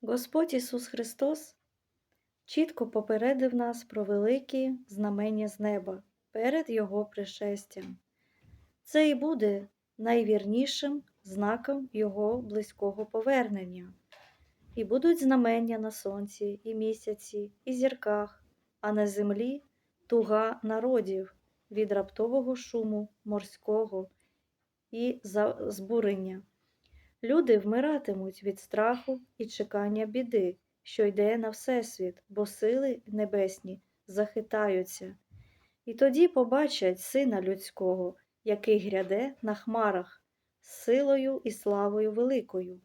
Господь Ісус Христос чітко попередив нас про великі знамення з неба перед Його пришестям. Це і буде найвірнішим знаком Його близького повернення. І будуть знамення на сонці, і місяці, і зірках, а на землі туга народів від раптового шуму морського і збурення. Люди вмиратимуть від страху і чекання біди, що йде на всесвіт, бо сили небесні захитаються. І тоді побачать Сина Людського, який гряде на хмарах, з силою і славою великою.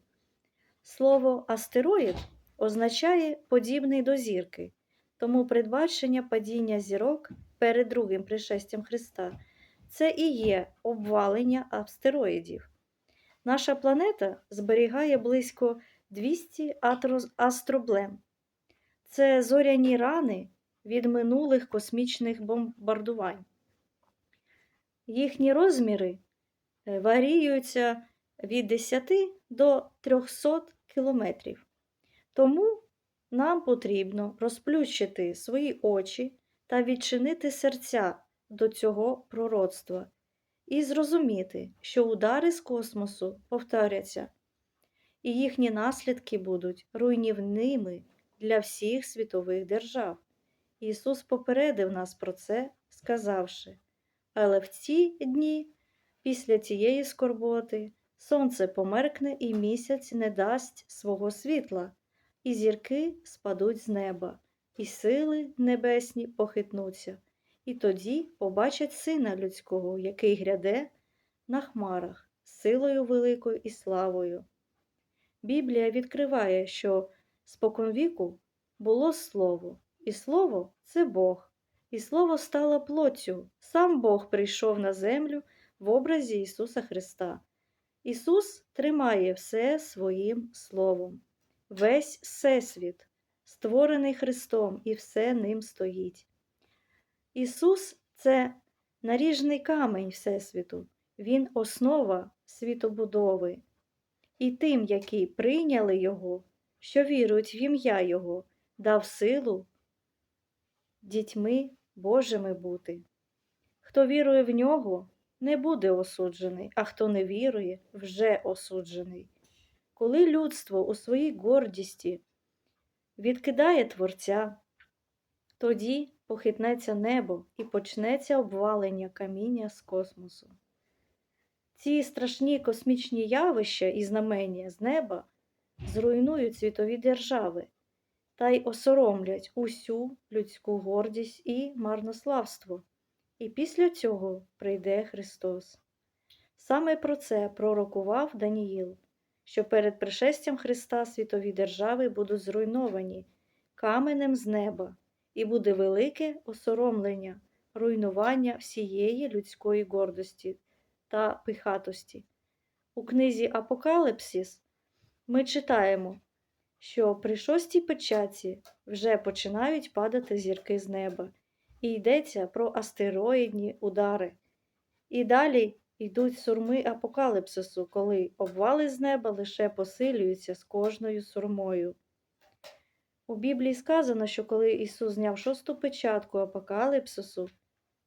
Слово астероїд означає подібний до зірки, тому передбачення падіння зірок перед другим пришестям Христа це і є обвалення астероїдів. Наша планета зберігає близько 200 астроблем. Це зоряні рани від минулих космічних бомбардувань. Їхні розміри е, варіюються від 10 до 300 кілометрів. Тому нам потрібно розплющити свої очі та відчинити серця до цього пророцтва і зрозуміти, що удари з космосу повторяться, і їхні наслідки будуть руйнівними для всіх світових держав. Ісус попередив нас про це, сказавши, але в ці дні, після цієї скорботи, сонце померкне і місяць не дасть свого світла, і зірки спадуть з неба, і сили небесні похитнуться, і тоді побачать Сина Людського, який гряде на хмарах, силою великою і славою. Біблія відкриває, що споконвіку було Слово, і Слово це Бог, і Слово стало плоттю. Сам Бог прийшов на землю в образі Ісуса Христа. Ісус тримає все своїм Словом. Весь Всесвіт, створений Христом, і все ним стоїть. Ісус це наріжний камень Всесвіту, Він основа світобудови. І тим, які прийняли Його, що вірують в ім'я Його, дав силу дітьми Божими бути. Хто вірує в нього, не буде осуджений, а хто не вірує, вже осуджений. Коли людство у своїй гордісті відкидає Творця, тоді похитнеться небо і почнеться обвалення каміння з космосу. Ці страшні космічні явища і знамення з неба зруйнують світові держави та й осоромлять усю людську гордість і марнославство. І після цього прийде Христос. Саме про це пророкував Даніїл, що перед пришестям Христа світові держави будуть зруйновані каменем з неба, і буде велике осоромлення, руйнування всієї людської гордості та пихатості. У книзі Апокалипсис ми читаємо, що при шостій печаті вже починають падати зірки з неба, і йдеться про астероїдні удари. І далі йдуть сурми апокалипсису, коли обвали з неба лише посилюються з кожною сурмою. У Біблії сказано, що коли Ісус зняв шосту печатку апокалипсису,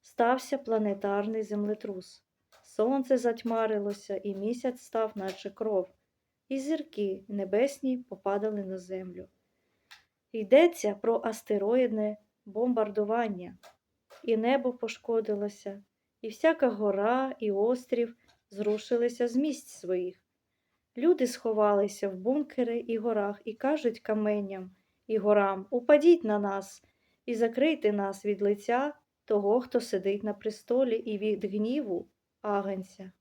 стався планетарний землетрус. Сонце затьмарилося, і місяць став, наче кров, і зірки небесні попадали на землю. Йдеться про астероїдне бомбардування, і небо пошкодилося, і всяка гора і острів зрушилися з місць своїх. Люди сховалися в бункери і горах і кажуть каменням і горам Упадіть на нас і закрийте нас від лиця того, хто сидить на престолі, і від гніву агенця.